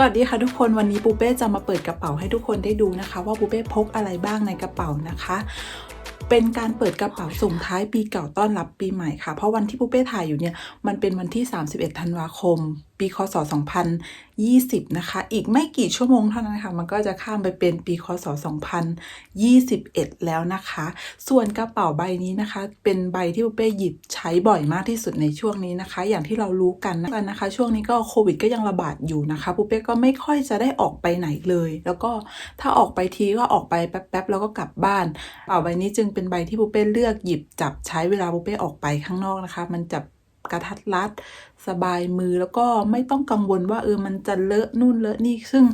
วัสดีค่ะทุกคนวันนี้ปูเป้จะมาเปิดกระเป๋าให้ทุกคนได้ดูนะคะ ว่าปูเป้พกอะไรบ้างในกระเป๋านะคะ เป็นการเปิดกระเป๋าส่งท้ายปีเก่าต้อนรับปีใหม่ค่ะ เพราะวันที่ปูเป้ถ่ายอยู่เนี่ยมันเป็นวันที่ 31 ธันวาคม ปีคศ 2020 นะคะ อีกไม่กี่ชั่วโมงเท่านั้นค่ะ มันก็จะข้ามไปเป็นปีคศ 2021 แล้วนะคะ ส่วนกระเป๋าใบนี้นะคะ เป็นใบที่ปูเป้หยิบใช้บ่อยมากที่สุดในช่วงนี้นะคะ อย่างที่เรารู้กันนะคะ ช่วงนี้ก็โควิดก็ยังระบาดอยู่นะคะปูเป้ก็ไม่ค่อยจะได้ออกไปไหนเลย แล้วก็ถ้าออกไปทีก็ออกไปแป๊บๆแล้วก็กลับบ้านกระเป๋าใบนี้จึงเป็นใบที่ปูเป้เลือกหยิบจับใช้เวลาปูเป้ออกไปข้างนอกนะคะ มันจะ กระทัดรัด สบายมือแล้วก็ไม่ต้องกังวลว่าเออมันจะเลอะนู่นเลอะนี่ซึ่ง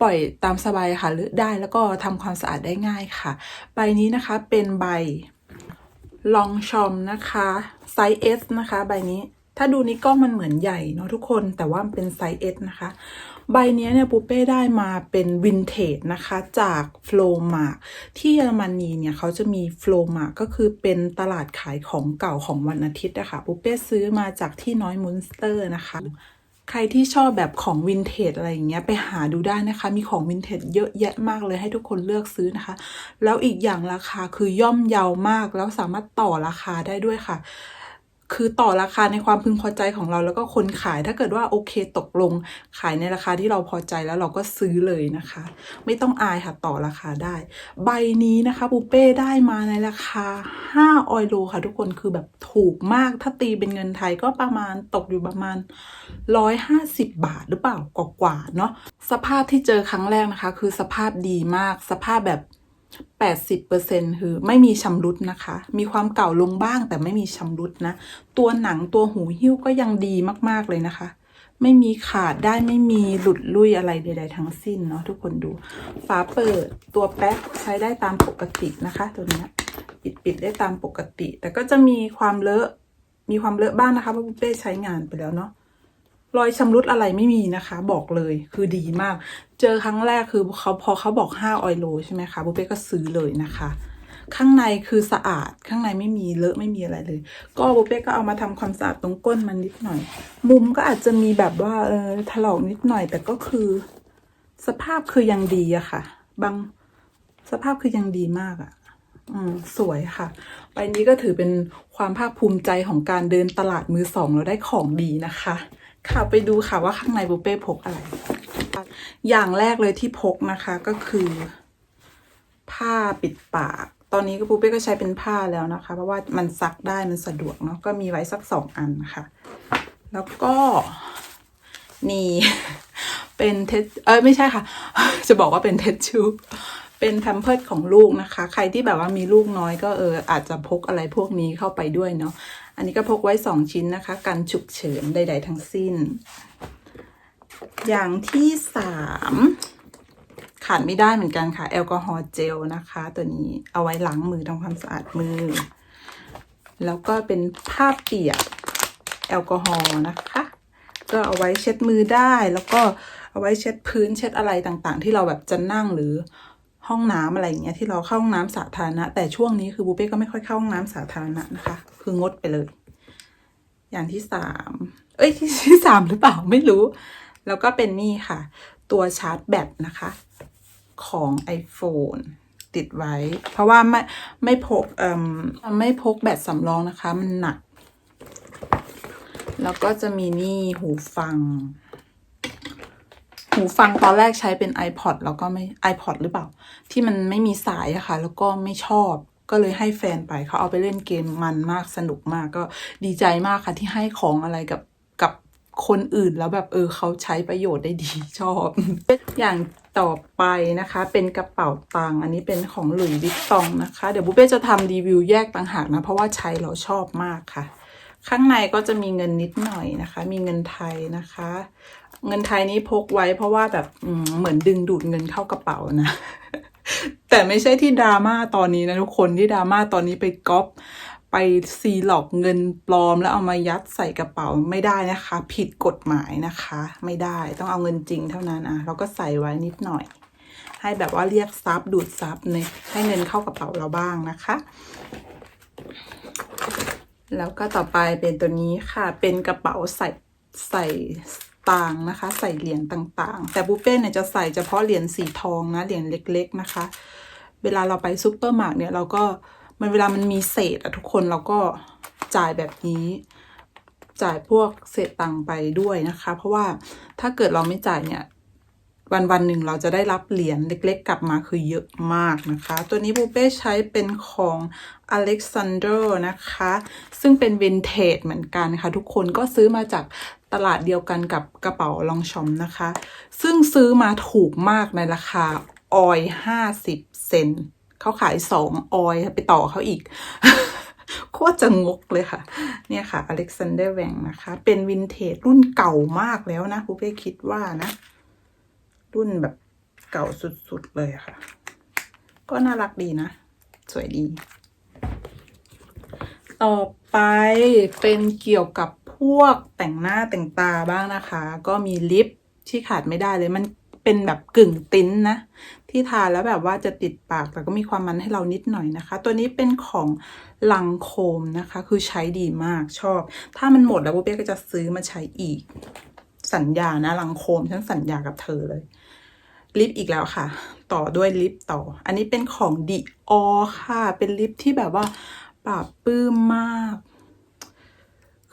ปล่อยตามสบายค่ะเลอะได้แล้วก็ทำความสะอาดได้ง่ายค่ะ ใบนี้นะคะเป็นใบลองชอมนะคะไซส์ S นะคะ ใบนี้ถ้าดูในกล้องมันเหมือนใหญ่เนาะทุกคนแต่ว่ามันเป็นไซส์ S นะคะ ใบนี้เนี่ยปูเป้ได้มาเป็นวินเทจนะคะจากโฟลมาที่เยอรมนีเนี่ยเขาจะมีโฟลมาก็คือเป็นตลาดขายของเก่าของวันอาทิตย์นะคะปูเป้ซื้อมาจากที่น้อยมุนสเตอร์นะคะใครที่ชอบแบบของวินเทจอะไรอย่างเงี้ยไปหาดูได้นะคะ มีของวินเทจเยอะแยะมากเลยให้ทุกคนเลือกซื้อนะคะ แล้วอีกอย่างราคาคือย่อมเยาวมาก แล้วสามารถต่อราคาได้ด้วยค่ะ คือต่อราคาในความพึงพอใจของเราแล้วก็คนขายถ้าเกิดว่าโอเคตกลงขายในราคาที่เราพอใจแล้วเราก็ซื้อเลยนะคะ ไม่ต้องอายค่ะต่อราคาได้ ใบนี้นะคะปูเป้ได้มาในราคา 5 ออยโลค่ะทุกคนคือแบบถูกมากถ้าตีเป็นเงินไทยก็ประมาณตกอยู่ประมาณ 150 บาทหรือเปล่ากว่าๆเนาะสภาพที่เจอครั้งแรกนะคะ คือสภาพดีมากสภาพแบบ 80%คือไม่มีชำรุดนะคะ มีความเก่าลงบ้างแต่ไม่มีชำรุดนะ ตัวหนังตัวหูหิ้วก็ยังดีมากๆเลยนะคะ ไม่มีขาดได้ไม่มีหลุดลุยอะไรใดๆทั้งสิ้นเนาะทุกคนดู ฝาเปิดตัวแป๊กใช้ได้ตามปกตินะคะ ตัวนี้ปิดปิดได้ตามปกติ แต่ก็จะมีความเลอะ มีความเลอะบ้างนะคะเพราะบุฟเป้ใช้งานไปแล้วเนาะ รอยชำรุดอะไรไม่มีนะคะ บอกเลยคือดีมาก เจอครั้งแรกคือเขาพอเขาบอก5ออยโลใช่ไหมคะบุเป้ก็ซื้อเลยนะคะ ข้างในคือสะอาดข้างในไม่มีเลอะไม่มีอะไรเลย ก็บุเป้ก็เอามาทำความสะอาดตรงก้นมันนิดหน่อย มุมก็อาจจะมีแบบว่าเออถลอกนิดหน่อย แต่ก็คือ สภาพคือยังดีอะค่ะ บางสภาพคือยังดีมากอะอืมสวยค่ะ ใบนี้ก็ถือเป็นความภาคภูมิใจของการเดินตลาดมือสองแล้วได้ของดีนะคะ ค่ะไปดูค่ะว่าข้างในบุเป้พกอะไร อย่างแรกเลยที่พกนะคะก็คือ ผ้าปิดปาก ตอนนี้ก็บุเป้ก็ใช้เป็นผ้าแล้วนะคะ เพราะว่ามันซักได้มันสะดวกเนาะก็มีไว้สักสองอันค่ะ แล้วก็นี่เป็นเทสเอ้ยไม่ใช่ค่ะ จะบอกว่าเป็นเทสชูเป็นแพมเพิร์ดของลูกนะคะ ใครที่แบบว่ามีลูกน้อยก็เอออาจจะพกอะไรพวกนี้เข้าไปด้วยเนาะ นนี้ก็พกไว้สองชิ้นนะคะ กันฉุกเฉินใด ๆ ทั้งสิ้น อย่างที่สามขาดไม่ได้เหมือนกันค่ะ แอลกอฮอล์เจลนะคะ ตัวนี้เอาไว้ล้างมือทำความสะอาดมือ แล้วก็เป็นผ้าเปียกแอลกอฮอล์นะคะ ก็เอาไว้เช็ดมือได้แล้วก็เอาไว้เช็ดพื้นเช็ดอะไรต่างๆ ที่เราแบบจะนั่งหรือห้องน้ำอะไรอย่างเงี้ยที่เราเข้าห้องน้ำสาธารณะแต่ช่วงนี้คือบูเป้ก็ไม่ค่อยเข้าห้องน้ำสาธารณะนะคะ คืองดไปเลย อย่างที่สามเอ้ยที่สามหรือเปล่าไม่รู้ แล้วก็เป็นนี่ค่ะ ตัวชาร์จแบตนะคะ ของ iPhone ติดไว้ เพราะว่าไม่ไม่พกเอ่มไม่พกแบตสำรองนะคะ มันหนัก แล้วก็จะมีนี่หูฟัง หูฟังตอนแรกใช้เป็น iPod แล้วก็ไม่ iPod หรือเปล่า ที่มันไม่มีสายอะค่ะ แล้วก็ไม่ชอบ ก็เลยให้แฟนไปเขาเอาไปเล่นเกมมันมากสนุกมากก็ดีใจมากค่ะที่ให้ของอะไรกับกับคนอื่นแล้วแบบเออเขาใช้ประโยชน์ได้ดีชอบ อย่างต่อไปนะคะ เป็นกระเป๋าตังค์อันนี้เป็นของหลุยส์วิตตองนะคะ เดี๋ยวบุฟเป้จะทำรีวิวแยกต่างหากนะ เพราะว่าใช้แล้วชอบมากค่ะ ข้างในก็จะมีเงินนิดหน่อยนะคะ มีเงินไทยนะคะ เงินไทยนี้พกไว้เพราะว่าแบบเหมือนดึงดูดเงินเข้ากระเป๋านะ แต่ไม่ใช่ที่ดราม่าตอนนี้นะทุกคนที่ดราม่าตอนนี้ไปก๊อปไปซีหลอกเงินปลอมแล้วเอามายัดใส่กระเป๋าไม่ได้นะคะ ผิดกฎหมายนะคะ ไม่ได้ต้องเอาเงินจริงเท่านั้นอะเราก็ใส่ไว้นิดหน่อย ให้แบบว่าเรียกซับดูดซับในให้เงินเข้ากระเป๋าเราบ้างนะคะ แล้วก็ต่อไปเป็นตัวนี้ค่ะเป็นกระเป๋าใส่ใส่ ต่างๆนะคะ ใส่เหรียญต่างๆ แต่บุฟเป้เนี่ยจะใส่เฉพาะเหรียญสีทองนะเหรียญเล็ก ๆนะคะ เวลาเราไปซูเปอร์มาร์กเนี่ยเราก็มันเวลามันมีเศษอะทุกคนเราก็จ่ายแบบนี้จ่ายพวกเศษตังค์ไปด้วยนะคะ เพราะว่าถ้าเกิดเราไม่จ่ายเนี่ย วันวันหนึ่งเราจะได้รับเหรียญเล็กๆ กลับมาคือเยอะมากนะคะ ตัวนี้บูเป้ใช้เป็นของ Alexander นะคะ ซึ่งเป็นวินเทจเหมือนกันค่ะ ทุกคนก็ซื้อมาจากตลาดเดียวกันกับกระเป๋าลองชอมนะคะ ซึ่งซื้อมาถูกมากในราคาออยห้าสิบเซนเขาขายสองออยไปต่อเขาอีกโคตรจะงกเลยค่ะ เนี่ยค่ะ Alexander Wang นะคะ เป็นวินเทจรุ่นเก่ามากแล้วนะบูเป้คิดว่านะ รุ่นแบบเก่าสุดๆเลยค่ะ ก็น่ารักดีนะ สวยดี ต่อไปเป็นเกี่ยวกับพวกแต่งหน้าแต่งตาบ้างนะคะ ก็มีลิปที่ขาดไม่ได้เลยมันเป็นแบบกึ่งติ้นนะ ที่ทาแล้วแบบว่าจะติดปากแต่ก็มีความมันให้เรานิดหน่อยนะคะ ตัวนี้เป็นของลังโคมนะคะ คือใช้ดีมากชอบ ถ้ามันหมดแล้วโบเป้ก็จะซื้อมาใช้อีก สัญญานะลังโคมฉันสัญญากับเธอเลย ลิปอีกแล้วค่ะ ต่อด้วยลิปต่อ อันนี้เป็นของดิออค่ะ เป็นลิปที่แบบว่าปราบปื้มมาก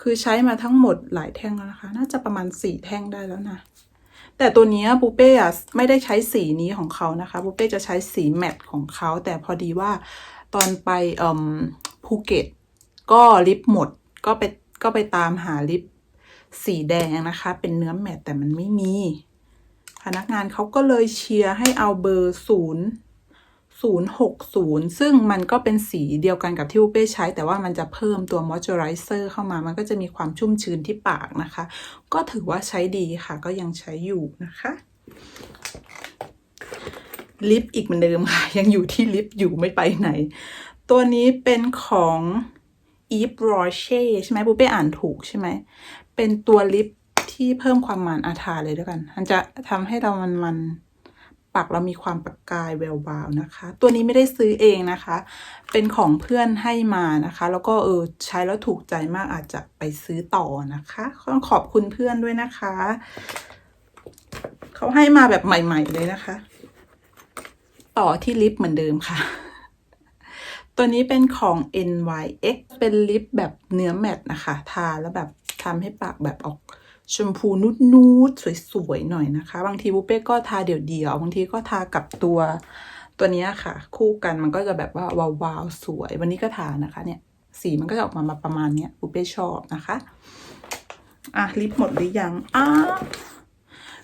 คือใช้มาทั้งหมดหลายแท่งแล้วนะคะ น่าจะประมาณสี่แท่งได้แล้วนะ แต่ตัวนี้ยปูเป้อะไม่ได้ใช้สีนี้ของเขานะคะปูเป้จะใช้สีแมตต์ของเขา แต่พอดีว่าตอนไปภูเก็ตก็ลิปหมดก็ไปก็ไปตามหาลิปสีแดงนะคะ เป็นเนื้อแมตต์แต่มันไม่มี พนักงานเขาก็เลยเชียร์ให้เอาเบอร์ศูนย์ศูนย์หกศูนย์ซึ่งมันก็เป็นสีเดียวกันกับที่อูเป้ใช้ แต่ว่ามันจะเพิ่มตัวมอยเจอไรเซอร์เข้ามา มันก็จะมีความชุ่มชื้นที่ปากนะคะ ก็ถือว่าใช้ดีค่ะ ก็ยังใช้อยู่นะคะลิปอีกเหมือนเดิมค่ะ ยังอยู่ที่ลิปอยู่ไม่ไปไหน ตัวนี้เป็นของ Eve Rocher ใช่ไหมบูเป้อ่านถูกใช่ไหม เป็นตัวลิป ที่เพิ่มความมันอาทาเลยด้วยกัน มันจะทำให้เรามันมันปากเรามีความประกายแวววาวนะคะ ตัวนี้ไม่ได้ซื้อเองนะคะ เป็นของเพื่อนให้มานะคะ แล้วก็เออใช้แล้วถูกใจมากอาจจะไปซื้อต่อนะคะต้องขอบคุณเพื่อนด้วยนะคะ เขาให้มาแบบใหม่ ๆ เลยนะคะ ต่อที่ลิปเหมือนเดิมค่ะตัวนี้เป็นของ NYX เป็นลิปแบบเนื้อแมตนะคะ ทาแล้วแบบทำให้ปากแบบออก ชมพูนูดๆสวยๆหน่อยนะคะ บางทีบุเป้ก็ทาเดี่ยวๆบางทีก็ทากับตัวตัวนี้ค่ะ คู่กันมันก็จะแบบว่าวาวๆสวย วันนี้ก็ทานะคะเนี่ยสีมันก็จะออกมาประมาณเนี้ยบุเป้ชอบนะคะอะลิปหมดหรือยังอ้า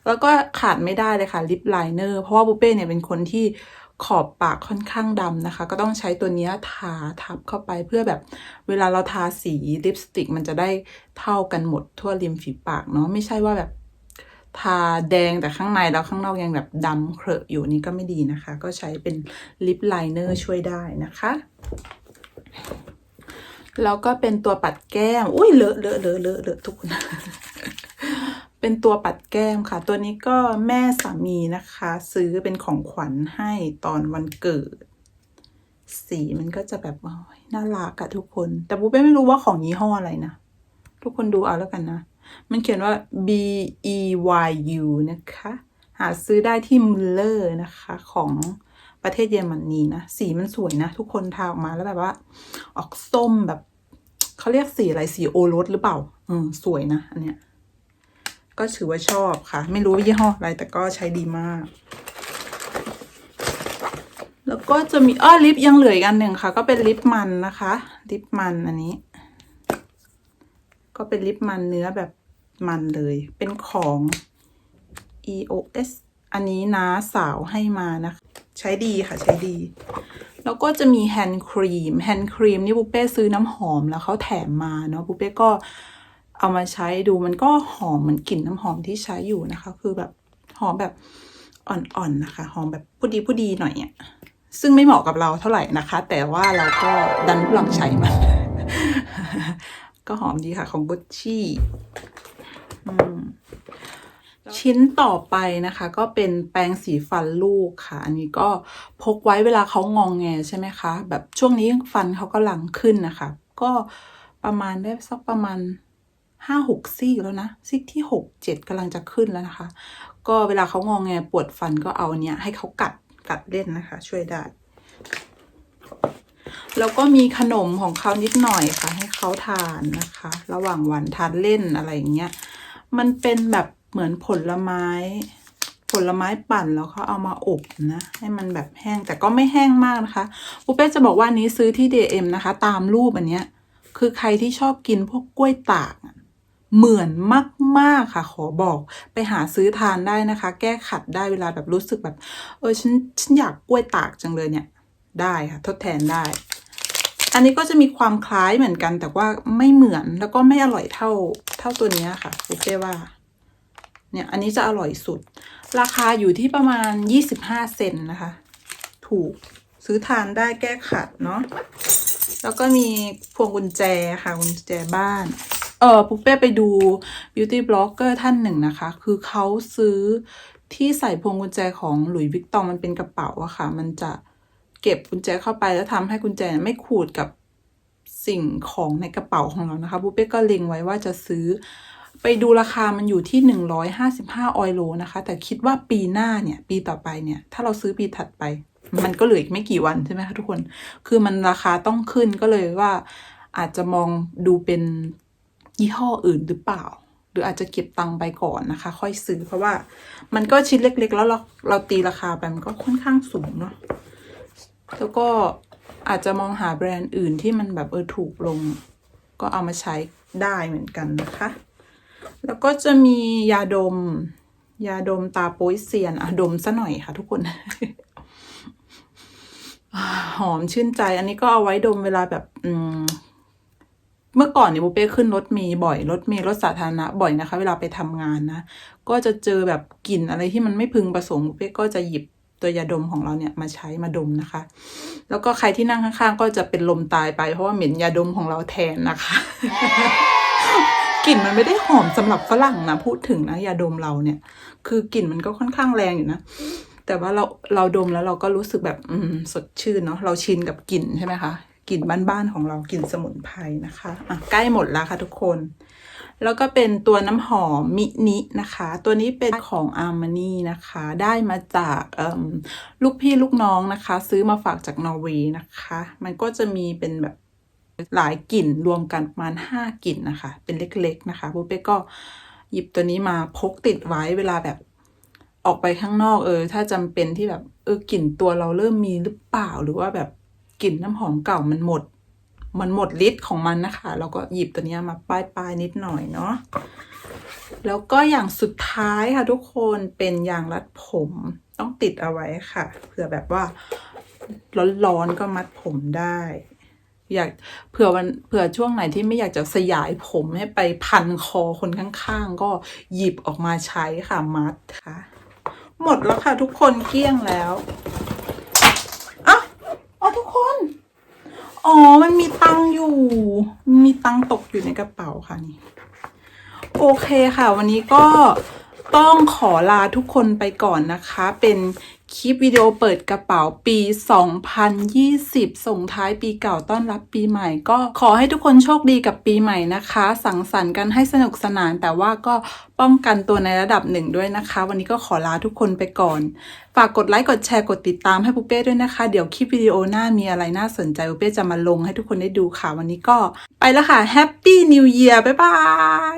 แล้วก็ขาดไม่ได้เลยค่ะลิปไลเนอร์เพราะว่าบุเป้เนี่ยเป็นคนที่ ขอบปากค่อนข้างดำนะคะ ก็ต้องใช้ตัวนี้ทาทับเข้าไปเพื่อแบบเวลาเราทาสีลิปสติก มันจะได้เท่ากันหมดทั่วริมฝีปากเนาะไม่ใช่ว่าแบบทาแดงแต่ข้างในแล้วข้างนอกยังแบบดำเคอะอยู่นี่ก็ไม่ดีนะคะ ก็ใช้เป็นลิปไลเนอร์ช่วยได้นะคะแล้วก็เป็นตัวปัดแก้ม อุ้ยเลอะเลอะเลอะเลอะเลอะทุกคน เป็นตัวปัดแก้มค่ะ ตัวนี้ก็แม่สามีนะคะ ซื้อเป็นของขวัญให้ตอนวันเกิด สีมันก็จะแบบน่ารักอะทุกคน แต่บูเป้ไม่รู้ว่าของยี่ห้ออะไรนะ ทุกคนดูเอาแล้วกันนะ มันเขียนว่า B E Y U นะคะ หาซื้อได้ที่มุลเลอร์นะคะของประเทศเยอรมนีนะ สีมันสวยนะ ทุกคนทาออกมาแล้วแบบว่า ออกส้มแบบเขาเรียกสีอะไรสีโอรสหรือเปล่า อืมสวยนะ อันเนี้ย ก็ถือว่าชอบค่ะ ไม่รู้ยี่ห้ออะไรแต่ก็ใช้ดีมาก แล้วก็จะมีอ้อลิปยังเหลืออีกอันหนึ่งค่ะ ก็เป็นลิปมันนะคะลิปมันอันนี้ ก็เป็นลิปมันเนื้อแบบมันเลย เป็นของ EOS อันนี้น้าสาวให้มานะคะ ใช้ดีค่ะใช้ดี แล้วก็จะมีแฮนด์ครีมแฮนด์ครีมนี่บุฟเป้ซื้อน้ำหอมแล้วเขาแถมมาเนาะบุฟเป้ก็ เอามาใช้ดูมันก็หอมเหมือนกลิ่นน้ำหอมที่ใช้อยู่นะคะ คือแบบหอมแบบอ่อนๆนะคะ หอมแบบผู้ดีผู้ดีหน่อยอะซึ่งไม่เหมาะกับเราเท่าไหร่นะคะ แต่ว่าเราก็ดันหลังใช้มาก็หอมดีค่ะของบุชชี่ชิ้นต่อไปนะคะ ก็เป็นแปรงสีฟันลูกค่ะ อันนี้ก็พกไว้เวลาเขางองแงใช่ไหมคะ แบบช่วงนี้ฟันเขาก็หลังขึ้นนะคะ ก็ประมาณได้สักประมาณ ห้าหกซี่แล้วนะ ซี่ที่หกเจ็ดกำลังจะขึ้นแล้วนะคะ ก็เวลาเขางองแงปวดฟันก็เอาเนี้ยให้เขากัดกัดเล่นนะคะ ช่วยได้ แล้วก็มีขนมของเขานิดหน่อยค่ะ ให้เขาทานนะคะ ระหว่างวันทานเล่นอะไรอย่างเงี้ย มันเป็นแบบเหมือนผลไม้ผลไม้ปั่นแล้วเขาเอามาอบนะ ให้มันแบบแห้งแต่ก็ไม่แห้งมากนะคะปูเป้จะบอกว่านี้ซื้อที่ DM นะคะ ตามรูปอันเนี้ย คือใครที่ชอบกินพวกกล้วยตาก เหมือนมาก ๆ ค่ะ ขอบอกไปหาซื้อทานได้นะคะ แก้ขัดได้เวลาแบบรู้สึกแบบ เออฉันฉันอยากกล้วยตากจังเลยเนี่ย ได้ค่ะ ทดแทนได้ อันนี้ก็จะมีความคล้ายเหมือนกัน แต่ว่าไม่เหมือนแล้วก็ไม่อร่อยเท่าเท่าตัวนี้ค่ะบุฟเฟ่ว่า เนี่ยอันนี้จะอร่อยสุด ราคาอยู่ที่ประมาณ 25 เซนนะคะ ถูกซื้อทานได้แก้ขัดเนาะแล้วก็มีพวงกุญแจค่ะกุญแจบ้าน เออปุ๊กเป้ไปดู beauty blogger ท่านหนึ่งนะคะ คือเขาซื้อที่ใส่พวงกุญแจของหลุยส์วิกตองมันเป็นกระเป๋าอะค่ะ มันจะเก็บกุญแจเข้าไปแล้วทำให้กุญแจไม่ขูดกับสิ่งของในกระเป๋าของเรานะคะปุ๊กเป้ก็เล็งไว้ว่าจะซื้อไปดูราคามันอยู่ที่ 155 ออยโลนะคะ แต่คิดว่าปีหน้าเนี่ย ปีต่อไปเนี่ย ถ้าเราซื้อปีถัดไป มันก็เหลืออีกไม่กี่วันใช่ไหมคะทุกคน คือมันราคาต้องขึ้นก็เลยว่าอาจจะมองดูเป็น ยี่ห้ออื่นหรือเปล่า หรืออาจจะเก็บตังค์ไปก่อนนะคะ ค่อยซื้อเพราะว่ามันก็ชิ้นเล็ก ๆ แล้วเราเราตีราคาไปมันก็ค่อนข้างสูงเนาะแล้วก็อาจจะมองหาแบรนด์อื่นที่มันแบบเออถูกลง ก็เอามาใช้ได้เหมือนกันนะคะ แล้วก็จะมียาดม ยาดมตาโป้ยเซียนอะดมซะหน่อยค่ะทุกคนหอมชื่นใจ อันนี้ก็เอาไว้ดมเวลาแบบอืม เมื่อก่อนเนี่ยบุเป้ขึ้นรถเมล์บ่อยรถเมล์รถสาธารณะบ่อยนะคะ เวลาไปทำงานนะ ก็จะเจอแบบกลิ่นอะไรที่มันไม่พึงประสงค์บุเป้ก็จะหยิบตัวยาดมของเราเนี่ยมาใช้มาดมนะคะ แล้วก็ใครที่นั่งข้างๆ ก็จะเป็นลมตายไป เพราะว่าเหม็นยาดมของเราแทนนะคะกลิ่นมันไม่ได้หอมสำหรับฝรั่งนะพูดถึงนะยาดมเราเนี่ย คือกลิ่นมันก็ค่อนข้างแรงอยู่นะแต่ว่าเราเราดมแล้วเราก็รู้สึกแบบ อืมสดชื่นเนาะเราชินกับกลิ่นใช่ไหมคะ กลิ่นบ้านๆของเรากลิ่นสมุนไพรนะคะอะใกล้หมดแล้วค่ะทุกคน แล้วก็เป็นตัวน้ำหอมมินินะคะ ตัวนี้เป็นของอาร์มานี่นะคะ ได้มาจากลูกพี่ลูกน้องนะคะ ซื้อมาฝากจากนอร์เวย์นะคะ มันก็จะมีเป็นแบบหลายกลิ่นรวมกันประมาณห้ากลิ่นนะคะ เป็นเล็กๆนะคะปุ๊บเป้ก็หยิบตัวนี้มาพกติดไว้เวลาแบบออกไปข้างนอกเออ ถ้าจำเป็นที่แบบเออกลิ่นตัวเราเริ่มมีหรือเปล่าหรือว่าแบบ กลิ่นน้ำหอมเก่ามันหมด มันหมดฤทธิ์ของมันนะคะ เราก็หยิบตัวนี้มาป้ายป้ายๆนิดหน่อยเนาะแล้วก็อย่างสุดท้ายค่ะทุกคนเป็นยางรัดผมต้องติดเอาไว้ค่ะเผื่อแบบว่าร้อนๆก็มัดผมได้ อยากเผื่อวันเผื่อช่วงไหนที่ไม่อยากจะสยายผมให้ไปพันคอคนข้างๆ ก็หยิบออกมาใช้ค่ะมัดค่ะ หมดแล้วค่ะทุกคนเกลี้ยงแล้วอะอ๋อทุกคน อ๋อ มันมีตังอยู่ มีตังตกอยู่ในกระเป๋าค่ะนี่ โอเคค่ะ วันนี้ก็ต้องขอลาทุกคนไปก่อนนะคะ เป็น คลิปวิดีโอเปิดกระเป๋าปี 2020 ส่งท้ายปีเก่าต้อนรับปีใหม่ ก็ขอให้ทุกคนโชคดีกับปีใหม่นะคะ สังสรรค์กันให้สนุกสนาน แต่ว่าก็ป้องกันตัวในระดับหนึ่งด้วยนะคะ วันนี้ก็ขอลาทุกคนไปก่อน ฝากกดไลค์กดแชร์กดติดตามให้ปุเป้ด้วยนะคะ เดี๋ยวคลิปวิดีโอหน้ามีอะไรน่าสนใจปุเป้จะมาลงให้ทุกคนได้ดูค่ะ วันนี้ก็ไปแล้วค่ะ Happy New Year บ๊ายบาย